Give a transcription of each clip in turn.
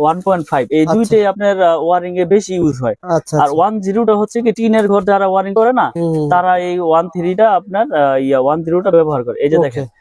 One point five এই আচ্ছা। দুইটাই আপনার ওয়ারিং এ বেশি ইউজ হয়। আচ্ছা আর আচ্ছা, ওয়ান জিরোটা হচ্ছে কি টিনের ঘর যারা ওয়ারিং করে না তারা এই ওয়ান থ্রিটা আপনার আহ, ইয়া ওয়ান জিরোটা ব্যবহার করে। এই যে দেখেন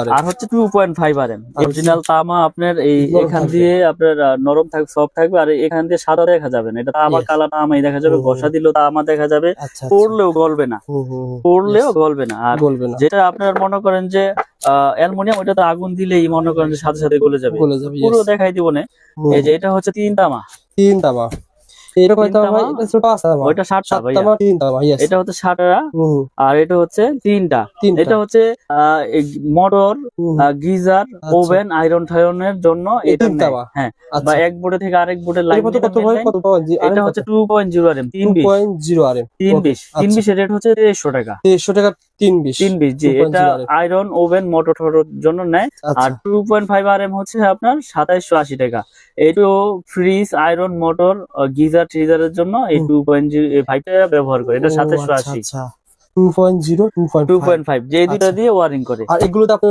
আর আর হচ্ছে two point five R M original তামা আপনার এই এখান থাকবে। দিয়ে আপনার নরম থাকবে সফট থাকবে আর এখান দিয়ে সাদা দেখা যাবে না। এটা তামা. কালা তামাই দেখা যাবে ঘষা দিলেও তামা দেখা যাবে আচ্ছা আচ্ছা, পড়লেও গলবে না। পড়লেও গলবে না। আর যেটা আপনার মনে করেন যে অ্যালমোনিয়াম ওটা তো আগুন দিলেই মনে করেন সাথে সাথে গলে যাবে। পুরো দেখাই দিব না। এই যে এটা হচ্ছে তিন তামা। তিন তামা। এটা কয় তামা ভাই এটা ছোট আছে তামা ওইটা সাতটা সাত তামা তিন তামা ইয়েস এটা হচ্ছে সাতটা হুম। হুম, আর এটা হচ্ছে তিনটা। তিনটা। এটা হচ্ছে মোটর গিজার আচ্ছা। ওভেন আয়রন টায়রনের জন্য এটা হ্যাঁ আচ্ছা। বা এক বোর্ডে থেকে আরেক বোর্ডে লাইন কত কত ভাই? কত এটা হচ্ছে two point zero R M তিন বিশ। তিন বিশ। তিন আচ্ছা। বিশের রেট হচ্ছে দেড়শো টাকা। দেড়শো টাকা তিন বিশ তিন বিশ জি এটা আয়রন ওভেন মোটর টোটর জন্য নেয়। আর two point five R M হচ্ছে আপনার সাতাইশশো আশি টাকা। এইটো ফ্রিজ আয়রন মোটর গিজার ট্রিজারের জন্য এই টু পয়েন্ট ফাইভটা ব্যবহার করে। এটা সাতাইশশো আশি। Two point zero two point two point five যে দুটো আচ্ছা। দিয়ে ওয়ারিং করে। আর এগুলোতে আপনি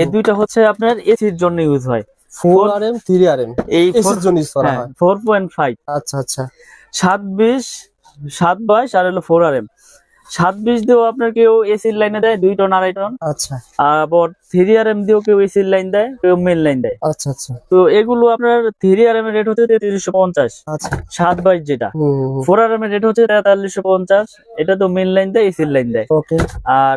এই দুইটা হচ্ছে আপনার এসির জন্য ইউজ হয়। Four R M three R M এই এসির জন্য use করা হয় পয়েন্ট ফাইভ আচ্ছা আচ্ছা। সাত বিশ সাত বাইশ আর হলো ফোর আর এম সাত বিশ দিয়েও আপনার কেউ এসির লাইনে দেয় দুই টন আড়াই টন আচ্ছা। আবার আর এম দিয়েও কেউ এসির লাইন দেয় কেউ মেন লাইন দেয়। আচ্ছা আচ্ছা। তো এগুলো আপনার থ্রি আর এম এর রেট হচ্ছে তেত্রিশশো পঞ্চাশ। আচ্ছা। সাত বাইশ যেটা। হুম হুম, হুম। ফোর আর এর রেট হচ্ছে তেতাল্লিশশো পঞ্চাশ। এটা তো মেন লাইন দেয় এসির লাইন দেয়। ওকে আর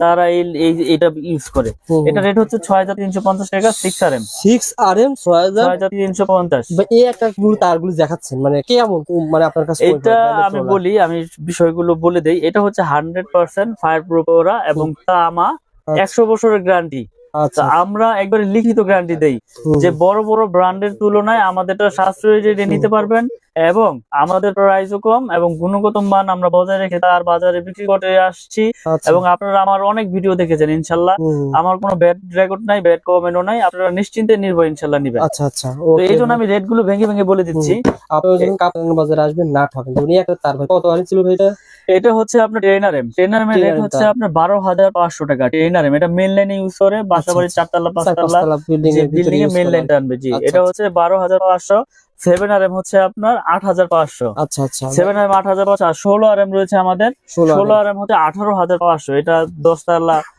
তারা এই এটা ইউজ করে। এটা রেট হচ্ছে ছয় হাজার তিনশো পঞ্চাশ টাকা six R M six R M ছয় হাজার তিনশো পঞ্চাশ। এই একটা তারগুলো দেখাচ্ছেন মানে কেমন মানে আপনার কাছে এটা আমি বলি আমি বিষয়গুলো বলে দেই। এটা হচ্ছে হান্ড্রেড পার্সেন্ট ফায়ার প্রুফ ওরা এবং তামা আচ্ছা। একশো বছরের গ্যারান্টি আচ্ছা আমরা একবারে লিখিত গ্যারান্টি দেই যে বড় বড় ব্র্যান্ডের তুলনায় আমাদেরটা সাশ্রয়ী রেটে নিতে পারবেন এবং আমাদের প্রাইসও কম এবং গুণগত মান আমরা বজায় রেখে তার বাজারে বিক্রি করে আসছি আচ্ছা, এবং আপনারা আমার অনেক ভিডিও দেখেছেন ইনশাল্লাহ। আমার কোনো ব্যাড রেকর্ড নাই ব্যাড কমেন্টও নাই। আপনারা নিশ্চিন্তে নির্ভয় ইনশাল্লাহ নিবেন। আচ্ছা আচ্ছা। তো এই জন্য আমি রেটগুলো ভেঙে ভেঙে বলে দিচ্ছি। আপনারা যখন কাপ্তান বাজারে আসবেন না ঠকেন একটা তার কত আর ছিল ভাই এটা এটা হচ্ছে আপনার trainer M trainer M rate হচ্ছে আপনার বারো হাজার পাঁচশো টাকা। ট্রেনার এম এটা মেন লাইনে ইউজ করে আচ্ছা, বাড়ির আচ্ছা। চারতলা চার পাঁচতলা বিল্ডিং এ মেইন মেন লাইনটা আনবে জি। আচ্ছা, এটা হচ্ছে বারো হাজার পাঁচশো। সেভেন আর এম হচ্ছে আপনার আট হাজার পাঁচশো। আচ্ছা আচ্ছা। সেভেন আর এম আট হাজার পাঁচশো ষোলো আর এম রয়েছে আমাদের। ষোলো আর এম হচ্ছে আঠারো হাজার পাঁচশো। এটা দশতলা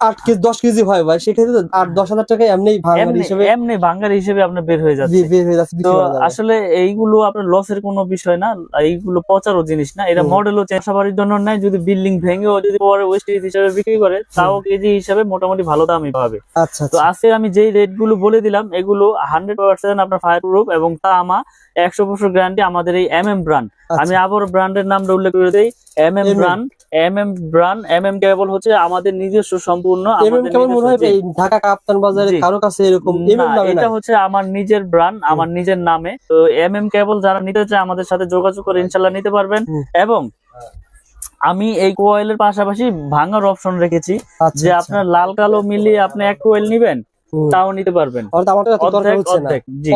আট কেজি দশ কেজি হয় ভাই। সেক্ষেত্রে তো আট দশ হাজার টাকা এমনি ভাঙার হিসেবে এমনি ভাঙ্গার হিসেবে আপনার বের হয়ে যাচ্ছে বের হয়ে যাচ্ছে তো। আসলে এইগুলো আপনার লসের কোনো বিষয় না। এইগুলো পচারও জিনিস না। এটা। মডেলও জন্য নাই। যদি বিল্ডিং ভেঙেও যদি পরে ওয়েস্টেজ হিসাবে বিক্রি করে তাও কেজি হিসাবে মোটামুটি ভালো দামই পাবে। আচ্ছা তো আচ্ছা আজকে আমি যেই রেটগুলো বলে দিলাম এগুলো হান্ড্রেড পার্সেন্ট আপনার ফায়ার প্রুফ এবং তা আমার একশো বছর গ্যারান্টি আমাদের এই এম এম ব্র্যান্ড আমি আবার ব্র্যান্ডের নামটা উল্লেখ করে দিই। M M brand M M brand M M cable হচ্ছে আমাদের নিজস্ব সম্পূর্ণ ঢাকা কাপ্তান বাজারে কারও কাছে এরকম এটা হচ্ছে আমার নিজের ব্র্যান্ড আমার নিজের নামে। তো এম এম কেবল যারা নিতে চায় আমাদের সাথে যোগাযোগ করে ইনশাল্লাহ নিতে পারবেন। এবং আমি এই কোয়েলের পাশাপাশি ভাঙার অপশন রেখেছি আচ্ছা যে আচ্ছা। আপনার লাল কালো মিলিয়ে আপনি এক কোয়েল নিবেন। তাও নিতে পারবেন।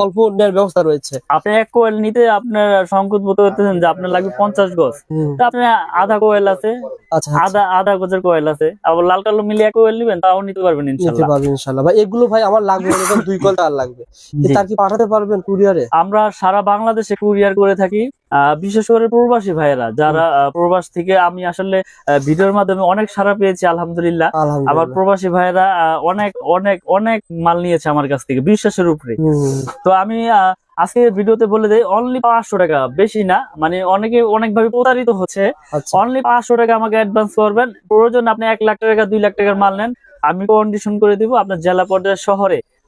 অল্প ব্যবস্থা রয়েছে। আপনি এক কোয়েল নিতে আপনার সংকট বোধ করতেছেন যে আপনার লাগবে পঞ্চাশ গজ। তা আপনার আধা কোয়েল আছে আচ্ছা আচ্ছা। আধা আধা গজের কোয়েল আছে। আবার লাল কালো মিলিয়ে এক কোয়েল নিবেন তাও নিতে পারবেন ইনশাল্লাহ। ভাই এগুলো ভাই আমার লাগবে দুই কল তার লাগবে। তার কি পাঠাতে পারবেন কুরিয়ারে আমরা সারা বাংলাদেশে কুরিয়ার করে থাকি। আহ, বিশেষ করে প্রবাসী ভাইয়েরা যারা প্রবাস থেকে আমি আসলে ভিডিওর মাধ্যমে অনেক সারা পেয়েছি আলহামদুলিল্লাহ। আমার আলহামদুলিল্লাহ প্রবাসী ভাইয়েরা অনেক অনেক অনেক মাল নিয়েছে আমার কাছ থেকে বিশ্বাসের উপরে। তো আমি আজকে ভিডিওতে বলে দেয় অনলি পাঁচশো টাকা বেশি না। মানে অনেকে অনেক ভাবে প্রতারিত হচ্ছে। আচ্ছা। অনলি পাঁচশো টাকা আমাকে অ্যাডভান্স করবেন। প্রয়োজন আপনি এক লাখ টাকা দুই লাখ টাকার মাল নেন। আমি কন্ডিশন করে দিব আপনার জেলা পর্যায়ের শহরে।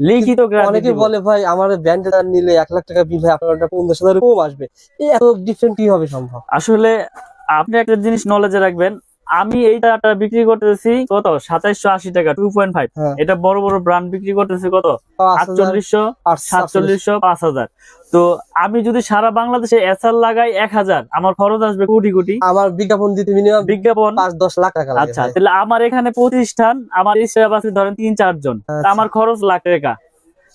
লিখিত অনেকে বলে ভাই আমার ব্যান্ডে নিলে এক লাখ টাকা বিল হয় আপনার পঞ্চাশ হাজার কম আসবে। এত ডিফারেন্ট কি হবে সম্ভব? আসলে আপনি একটা জিনিস নলেজে রাখবেন আমি এইটা বিক্রি করতেছি কত? সাতাইশশো আশি টাকা টু পয়েন্ট ফাইভ এটা বড় বড় ব্র্যান্ড বিক্রি করতেছি কত? আটচল্লিশশো সাতচল্লিশশো পাঁচ হাজার। তো আমি যদি সারা বাংলাদেশে এসআর লাগাই এক হাজার আমার খরচ আসবে কোটি কোটি। আমার বিজ্ঞাপন দিতে মিনিমাম বিজ্ঞাপন? পাঁচ দশ লাখ টাকা আচ্ছা তাহলে আমার এখানে প্রতিষ্ঠান আমার ধরেন তিন চারজন আচ্ছা। আমার খরচ লাখ টাকা।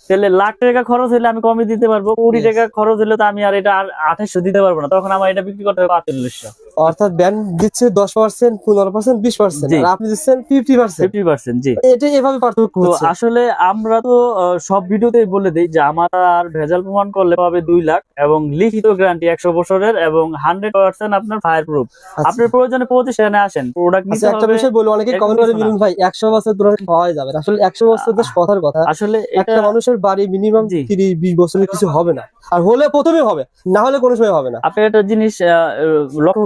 তাহলে লাখ টাকা খরচ হলে আমি কমে দিতে পারব কোটি টাকা খরচ হলে তো আমি আর এটা আঠাশশো দিতে পারব না। তখন আমার এটা বিক্রি করতে হবে আটচল্লিশশো অর্থাৎ দিচ্ছে দশ পার্সেন্ট পনেরো পার্সেন্ট বিশ পার্সেন্ট আপনি দিচ্ছেন ফিফটি পার্সেন্ট ফিফটি পার্সেন্ট জি। এটা এভাবে পার্থক্য আসলে আমরা তো সব ভিডিওতেই বলে দিই যে আমার আর ভেজাল প্রমাণ করলে পাবে দুই লাখ এবং লিখিত গ্যারান্টি একশো বছরের এবং হান্ড্রেড পার্সেন্ট আপনার ফায়ার প্রুফ আচ্ছা। আপনার প্রয়োজনে প্রতিষ্ঠানে আসেন। প্রোডাক্ট আচ্ছা নিতে একটা বিষয় বলি অনেকে কমেন্ট করে মিলুন ভাই একশো বছর যাবে আসলে একশো বছর তো কথার কথা। আসলে একটা মানুষের বাড়ি মিনিমাম। তিরিশ বিশ বছরের কিছু হবে না। আর হলে প্রথমে হবে না হলে কোনো সময় হবে না। আপনি একটা জিনিস লক্ষ্য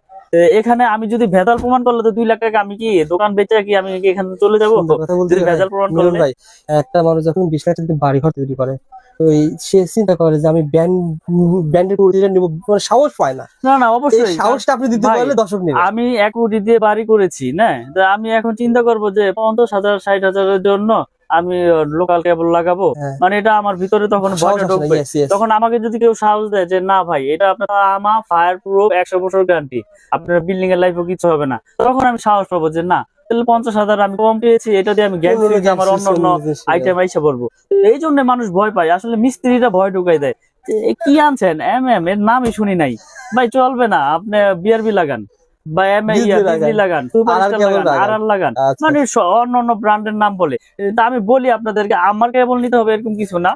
এখানে আমি যদি ভেজাল প্রমাণ করলে তো দুই লাখ টাকা আমি কি দোকান বেচে কি আমি এখান চলে যাব? যদি ভেজাল প্রমাণ করলে? ভাই একটা মানুষ যখন বিশ লাখ টাকা বাড়ি ঘর তৈরি করে ওই সে চিন্তা করে যে আমি ব্যান্ড ব্যান্ডের পরিচয় নিব মানে সাহস পায় না। না না অবশ্যই। সাহসটা আপনি দিতে ভাই, পারলে দর্শক নেবে। আমি এক কোটি দিয়ে বাড়ি করেছি না? তো আমি এখন চিন্তা করব যে পঞ্চাশ হাজার ষাট হাজারের জন্য আমি লোকাল কেবল লাগাবো। হ্যাঁ। মানে এটা আমার ভিতরে তখন ভয়টা ঢুকবে. তখন আমাকে যদি কেউ সাহস দেয় যে না ভাই এটা আপনার আমা ফায়ার প্রুফ একশো বছর গ্যারান্টি আপনার বিল্ডিং এর লাইফও কিছু হবে না। তখন আমি সাহস পাবো যে না তাহলে পঞ্চাশ হাজার আমি কম পেয়েছি এটা দিয়ে আমি গ্যাস অন্য আমার অন্য আইটেম আইসা পড়ব এই জন্য মানুষ ভয় পায়। আসলে মিস্ত্রিরা ভয় ঢুকাই দেয়। কি আনছেন? এম এম এর নামই শুনি নাই। ভাই চলবে না আপনি বিআরবি লাগান। লাগান। লাগান। মানে অন্য অন্য ব্র্যান্ডের নাম বলে। আমি বলি আপনাদেরকে আমার কেবল নিতে হবে এরকম কিছু না।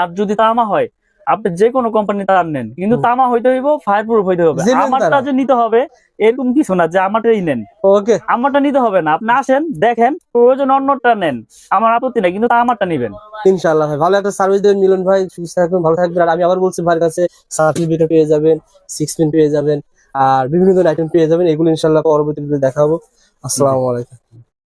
আর যদি তামা হয় আপনি যে কোনো কোম্পানি তার নেন কিন্তু তামা হইতে হইব ফায়ার প্রুফ হইতে হবে। আমারটা যে নিতে হবে এরকম কিছু না যে আমারটাই নেন। ওকে। আমারটা নিতে হবে না। আপনি আসেন দেখেন প্রয়োজন অন্যটা নেন। আমার আপত্তি নাই কিন্তু আমারটা নিবেন। ইনশাআল্লাহ ভাই ভালো একটা সার্ভিস দেবেন মিলন ভাই। সুস্থ থাকবেন ভালো থাকবেন। আর আমি আবার বলছি ভাইয়ের কাছে সার্টিফিকেট পেয়ে যাবেন সিক্স পিন পেয়ে যাবেন। আর বিভিন্ন আইটেম পেয়ে যাবেন। এগুলো ইনশাল্লাহ পরবর্তীতে দেখাবো আসসালামু আলাইকুম।